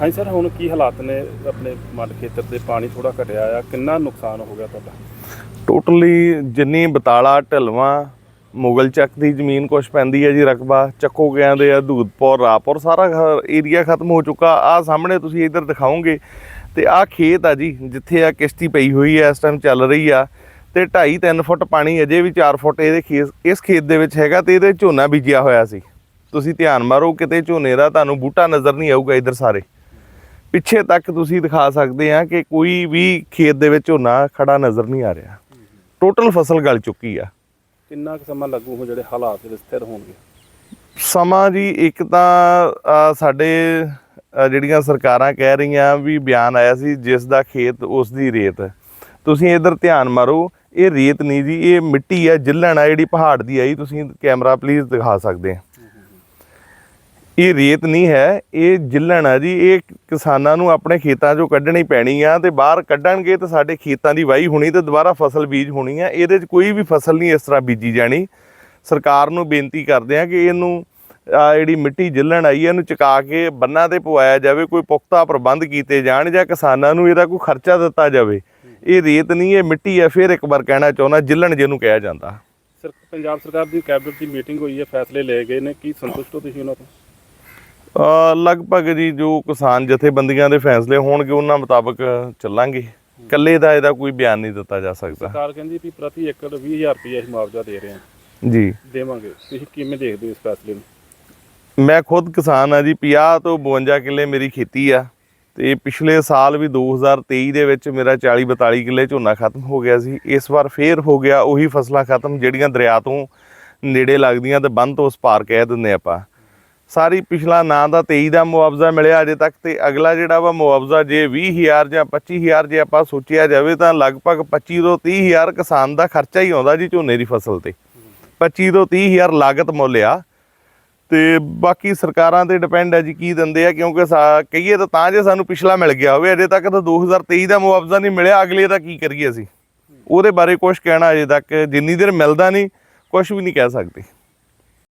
ਹਾਂਜੀ ਸਰ, ਹੁਣ ਕੀ ਹਾਲਾਤ ਨੇ ਆਪਣੇ ਮੱਡ ਖੇਤਰ ਦੇ? ਪਾਣੀ ਥੋੜਾ ਘਟਿਆ ਆ, ਕਿੰਨਾ ਨੁਕਸਾਨ ਹੋ ਗਿਆ ਤੁਹਾਡਾ? ਟੋਟਲੀ ਜਿੰਨੀ ਬਤਾਲਾ, ਢਲਵਾ, ਮੁਗਲ ਚੱਕ ਦੀ ਜ਼ਮੀਨ ਕੁਛ ਪੈਂਦੀ ਹੈ ਜੀ ਰਕਬਾ, ਚੱਕੋ ਗਿਆ ਦੇ ਆ ਦੂਦਪੁਰ ਰਾਪੁਰ, ਸਾਰਾ ਏਰੀਆ ਖਤਮ ਹੋ ਚੁੱਕਾ। ਆ ਸਾਹਮਣੇ ਤੁਸੀਂ ਇੱਧਰ ਦਿਖਾਓਗੇ, ਤੇ ਆ ਖੇਤ ਆ ਜੀ, ਜਿੱਥੇ ਆ ਕਿਸ਼ਤੀ ਪਈ ਹੋਈ ਹੈ ਇਸ ਟਾਈਮ ਚੱਲ ਰਹੀ ਆ, ਤੇ 2.5 3 ਫੁੱਟ ਪਾਣੀ ਅਜੇ ਵੀ 4 ਫੁੱਟ ਇਹਦੇ ਖੇਤ ਇਸ ਖੇਤ ਦੇ ਵਿੱਚ ਹੈਗਾ, ਤੇ ਇਹਦੇ ਝੋਨਾ ਬੀਜਿਆ ਹੋਇਆ ਸੀ। ਤੁਸੀਂ ਧਿਆਨ ਮਾਰੋ, ਕਿਤੇ ਝੋਨੇ ਦਾ ਤੁਹਾਨੂੰ ਬੂਟਾ ਨਜ਼ਰ ਨਹੀਂ ਆਊਗਾ ਇੱਧਰ ਸਾਰੇ। ਪਿੱਛੇ ਤੱਕ ਤੁਸੀਂ ਦਿਖਾ ਸਕਦੇ ਆ ਕਿ ਕੋਈ ਵੀ ਖੇਤ ਦੇ ਵਿੱਚ ਝੋਨਾ ਖੜਾ ਨਜ਼ਰ ਨਹੀਂ ਆ ਰਿਹਾ। ਟੋਟਲ ਫਸਲ ਗਲ ਚੁੱਕੀ ਆ। ਕਿੰਨਾ ਕੁ ਸਮਾਂ ਲੱਗੂ ਹੋ ਜਿਹੜੇ ਹਾਲਾਤ ਜਿਹੜੇ ਸਥਿਰ ਹੋਣਗੇ? ਸਮਾਂ ਜੀ ਇੱਕ ਤਾਂ ਸਾਡੇ ਜਿਹੜੀਆਂ ਸਰਕਾਰਾਂ ਕਹਿ ਰਹੀਆਂ ਵੀ ਬਿਆਨ ਆਇਆ ਸੀ ਜਿਸ ਦਾ ਖੇਤ ਉਸ ਦੀ ਰੇਤ। ਤੁਸੀਂ ਇਧਰ ਧਿਆਨ ਮਾਰੋ ਇਹ ਰੇਤ ਨਹੀਂ ਜੀ ਇਹ ਮਿੱਟੀ ਆ ਜਿੱਲਣ ਆ ਜਿਹੜੀ ਪਹਾੜ ਦੀ ਆਈ ਤੁਸੀਂ ਕੈਮਰਾ ਪਲੀਜ਼ ਦਿਖਾ ਸਕਦੇ ਆ। ਇਹ ਰੇਤ ਨਹੀਂ ਹੈ, ਇਹ ਜਿੱਲਣ ਆ ਜੀ, ਇਹ ਕਿਸਾਨਾਂ ਨੂੰ ਆਪਣੇ ਖੇਤਾਂ 'ਚੋਂ ਕੱਢਣੀ ਪੈਣੀ ਆ ਤੇ ਬਾਹਰ ਕੱਢਣਗੇ ਤਾਂ ਸਾਡੇ ਖੇਤਾਂ ਦੀ ਵਾਈ ਹੋਣੀ ਤੇ ਦੁਬਾਰਾ ਫਸਲ ਬੀਜ ਹੋਣੀ ਆ, ਇਹਦੇ 'ਚ ਕੋਈ ਵੀ ਫਸਲ ਨਹੀਂ ਇਸ ਤਰ੍ਹਾਂ ਬੀਜੀ ਜਾਣੀ। ਸਰਕਾਰ ਨੂੰ ਬੇਨਤੀ ਕਰਦੇ ਆ ਕਿ ਇਹਨੂੰ, ਆ ਜਿਹੜੀ ਮਿੱਟੀ ਜਿੱਲਣ ਆਈ ਹੈ ਇਹਨੂੰ ਚੁਕਾ ਕੇ ਬੰਨਾਂ ਤੇ ਪਵਾਇਆ ਜਾਵੇ, ਕੋਈ ਪੁਖਤਾ ਪ੍ਰਬੰਧ ਕੀਤੇ ਜਾਣ ਜਾਂ ਕਿਸਾਨਾਂ ਨੂੰ ਇਹਦਾ ਕੋਈ ਖਰਚਾ ਦਿੱਤਾ ਜਾਵੇ। ਇਹ ਰੇਤ ਨਹੀਂ, ਇਹ ਮਿੱਟੀ ਹੈ ਫਿਰ ਇੱਕ ਵਾਰ ਕਹਿਣਾ ਚਾਹੁੰਦਾ, ਜਿੱਲਣ ਜਿਹਨੂੰ ਕਿਹਾ ਜਾਂਦਾ। ਸਰ, ਪੰਜਾਬ ਸਰਕਾਰ ਦੀ ਕੈਬਨਿਟ ਦੀ ਮੀਟਿੰਗ ਹੋਈ ਹੈ, ਫੈਸਲੇ ਲਏ ਗਏ ਨੇ, ਕੀ ਸੰਤੁਸ਼ਟ ਹੋ ਤੁਸੀਂ ਉਹਨਾਂ ਤੋਂ? ਲਗਭਗ ਜੀ ਜੋ ਕਿਸਾਨ ਜਥੇਬੰਦੀਆਂ ਦੇ ਫੈਸਲੇ ਹੋਣਗੇ ਉਹਨਾਂ ਮੁਤਾਬਕ ਚੱਲਾਂਗੇ। ਇਕੱਲੇ ਦਾ ਇਹਦਾ ਕੋਈ ਬਿਆਨ ਨਹੀਂ ਦਿੱਤਾ ਜਾ ਸਕਦਾ। ਸਰਕਾਰ ਕਹਿੰਦੀ ਵੀ ਪ੍ਰਤੀ ਏਕੜ 20000 ਰੁਪਏ ਅਸੀਂ ਮੁਆਵਜ਼ਾ ਦੇ ਰਹੇ ਹਾਂ। ਜੀ। ਦੇਵਾਂਗੇ। ਤੁਸੀਂ ਕਿਵੇਂ ਦੇਖਦੇ ਹੋ ਇਸ ਫੈਸਲੇ ਨੂੰ? ਮੈਂ ਖੁਦ ਕਿਸਾਨ ਆ ਜੀ 50 ਤੋਂ 52 ਕਿੱਲੇ ਮੇਰੀ ਖੇਤੀ ਆ ਤੇ ਪਿਛਲੇ ਸਾਲ ਵੀ 2023 ਦੇ ਵਿੱਚ ਮੇਰਾ 40 42 ਕਿੱਲੇ ਝੋਨਾ ਖਤਮ ਹੋ ਗਿਆ ਸੀ। ਇਸ ਵਾਰ ਫੇਰ ਹੋ ਗਿਆ ਉਹੀ ਫਸਲਾਂ ਖਤਮ ਜਿਹੜੀਆਂ ਦਰਿਆ ਤੋਂ ਨੇੜੇ ਲੱਗਦੀਆਂ ਤੇ ਬੰਦ ਤੋਂ ਉਸ ਪਾਰ ਕਹਿ ਦਿੰਦੇ ਆਪਾਂ। ਸਾਰੀ ਪਿਛਲਾ ਨਾਂ ਦਾ 23 ਦਾ ਮੁਆਵਜ਼ਾ ਮਿਲਿਆ ਅਜੇ ਤੱਕ ਤੇ ਅਗਲਾ ਜਿਹੜਾ ਵਾ ਮੁਆਵਜ਼ਾ ਜੇ 20000 ਜਾਂ 25000 ਜੇ ਆਪਾਂ ਸੋਚਿਆ ਜਾਵੇ ਤਾਂ ਲਗਭਗ 25 ਤੋਂ 30000 ਕਿਸਾਨ ਦਾ ਖਰਚਾ ਹੀ ਆਉਂਦਾ ਜੀ ਝੋਨੇ ਦੀ ਫਸਲ ਤੇ। 25 ਤੋਂ 30000 ਲਾਗਤ ਮੁੱਲ ਆ। ਤੇ ਬਾਕੀ ਸਰਕਾਰਾਂ ਤੇ ਡਿਪੈਂਡ ਹੈ ਜੀ ਕੀ ਦਿੰਦੇ ਆ, ਕਿਉਂਕਿ ਕਹੀਏ ਤਾਂ ਤਾਂ ਜੇ ਸਾਨੂੰ ਪਿਛਲਾ ਮਿਲ ਗਿਆ ਹੋਵੇ, ਅਜੇ ਤੱਕ ਤਾਂ 2023 ਦਾ ਮੁਆਵਜ਼ਾ ਨਹੀਂ ਮਿਲਿਆ, ਅਗਲੇ ਦਾ ਕੀ ਕਰੀਏ ਅਸੀਂ? ਉਹਦੇ ਬਾਰੇ ਕੁਝ ਕਹਿਣਾ ਅਜੇ ਤੱਕ, ਜਿੰਨੀ ਦੇਰ ਮਿਲਦਾ ਨਹੀਂ ਕੁਝ ਵੀ ਨਹੀਂ ਕਹਿ ਸਕਦੇ।